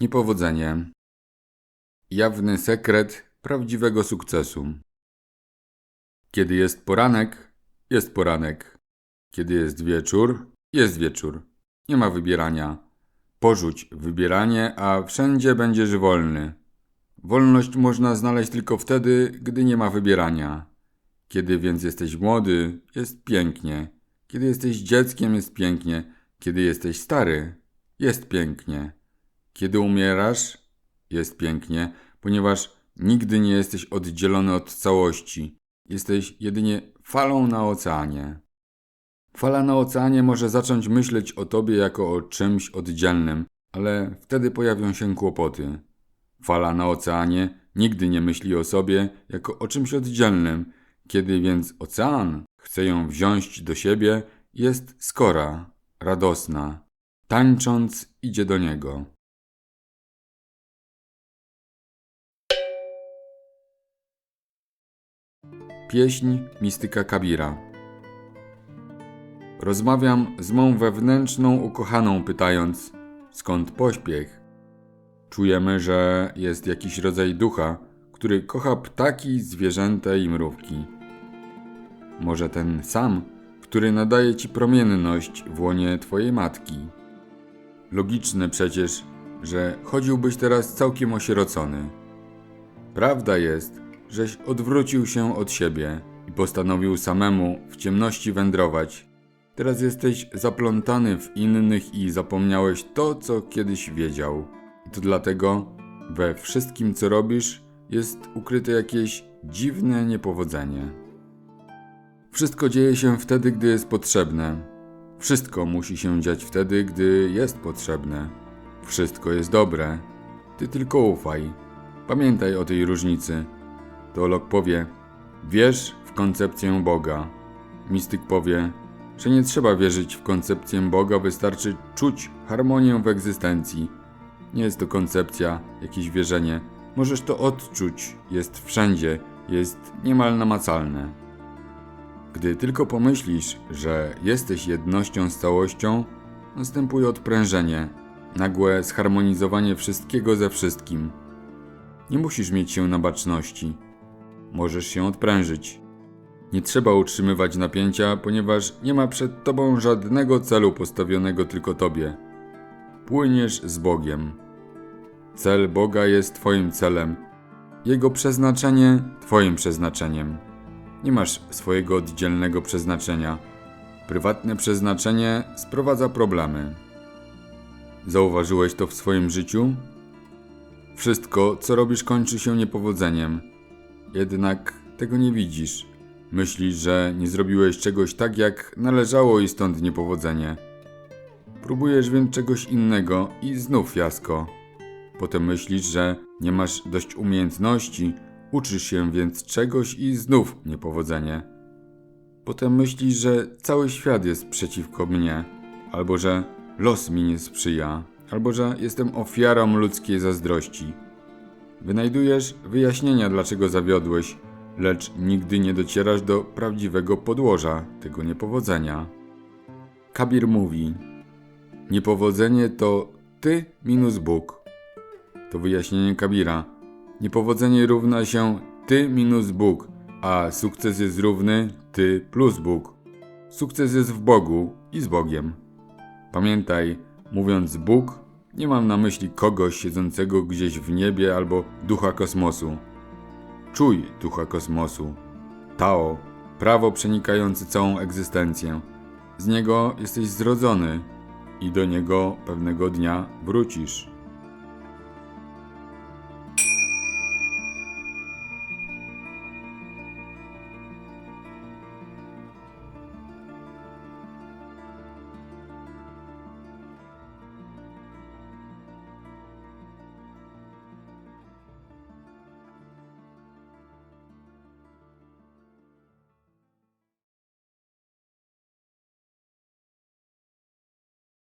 Niepowodzenie. Jawny sekret prawdziwego sukcesu. Kiedy jest poranek, jest poranek. Kiedy jest wieczór, jest wieczór. Nie ma wybierania. Porzuć wybieranie, a wszędzie będziesz wolny. Wolność można znaleźć tylko wtedy, gdy nie ma wybierania. Kiedy więc jesteś młody, jest pięknie. Kiedy jesteś dzieckiem, jest pięknie. Kiedy jesteś stary, jest pięknie. Kiedy umierasz, jest pięknie, ponieważ nigdy nie jesteś oddzielony od całości. Jesteś jedynie falą na oceanie. Fala na oceanie może zacząć myśleć o tobie jako o czymś oddzielnym, ale wtedy pojawią się kłopoty. Fala na oceanie nigdy nie myśli o sobie jako o czymś oddzielnym. Kiedy więc ocean chce ją wziąć do siebie, jest skora, radosna. Tańcząc idzie do niego. Pieśń mistyka Kabira. Rozmawiam z mą wewnętrzną ukochaną, pytając, skąd pośpiech. Czujemy, że jest jakiś rodzaj ducha, który kocha ptaki, zwierzęta i mrówki. Może ten sam, który nadaje ci promienność w łonie twojej matki. Logiczne przecież, że chodziłbyś teraz całkiem osierocony. Prawda jest, żeś odwrócił się od siebie i postanowił samemu w ciemności wędrować. Teraz jesteś zaplątany w innych i zapomniałeś to, co kiedyś wiedział. I to dlatego we wszystkim, co robisz, jest ukryte jakieś dziwne niepowodzenie. Wszystko dzieje się wtedy, gdy jest potrzebne. Wszystko musi się dziać wtedy, gdy jest potrzebne. Wszystko jest dobre. Ty tylko ufaj. Pamiętaj o tej różnicy. Teolog powie: Wierz w koncepcję Boga. Mistyk powie, że nie trzeba wierzyć w koncepcję Boga, wystarczy czuć harmonię w egzystencji. Nie jest to koncepcja, jakieś wierzenie. Możesz to odczuć, jest wszędzie, jest niemal namacalne. Gdy tylko pomyślisz, że jesteś jednością z całością, następuje odprężenie, nagłe zharmonizowanie wszystkiego ze wszystkim. Nie musisz mieć się na baczności. Możesz się odprężyć. Nie trzeba utrzymywać napięcia, ponieważ nie ma przed tobą żadnego celu postawionego tylko tobie. Płyniesz z Bogiem. Cel Boga jest Twoim celem, Jego przeznaczenie Twoim przeznaczeniem. Nie masz swojego oddzielnego przeznaczenia. Prywatne przeznaczenie sprowadza problemy. Zauważyłeś to w swoim życiu? Wszystko, co robisz, kończy się niepowodzeniem. Jednak tego nie widzisz. Myślisz, że nie zrobiłeś czegoś tak, jak należało i stąd niepowodzenie. Próbujesz więc czegoś innego i znów fiasko. Potem myślisz, że nie masz dość umiejętności, uczysz się więc czegoś i znów niepowodzenie. Potem myślisz, że cały świat jest przeciwko mnie, albo że los mi nie sprzyja, albo że jestem ofiarą ludzkiej zazdrości. Wynajdujesz wyjaśnienia, dlaczego zawiodłeś, lecz nigdy nie docierasz do prawdziwego podłoża tego niepowodzenia. Kabir mówi: Niepowodzenie to ty minus Bóg. To wyjaśnienie Kabira. Niepowodzenie równa się ty minus Bóg, a sukces jest równy ty plus Bóg. Sukces jest w Bogu i z Bogiem. Pamiętaj, mówiąc Bóg, nie mam na myśli kogoś siedzącego gdzieś w niebie albo ducha kosmosu. Czuj ducha kosmosu. Tao, prawo przenikające całą egzystencję. Z niego jesteś zrodzony i do niego pewnego dnia wrócisz.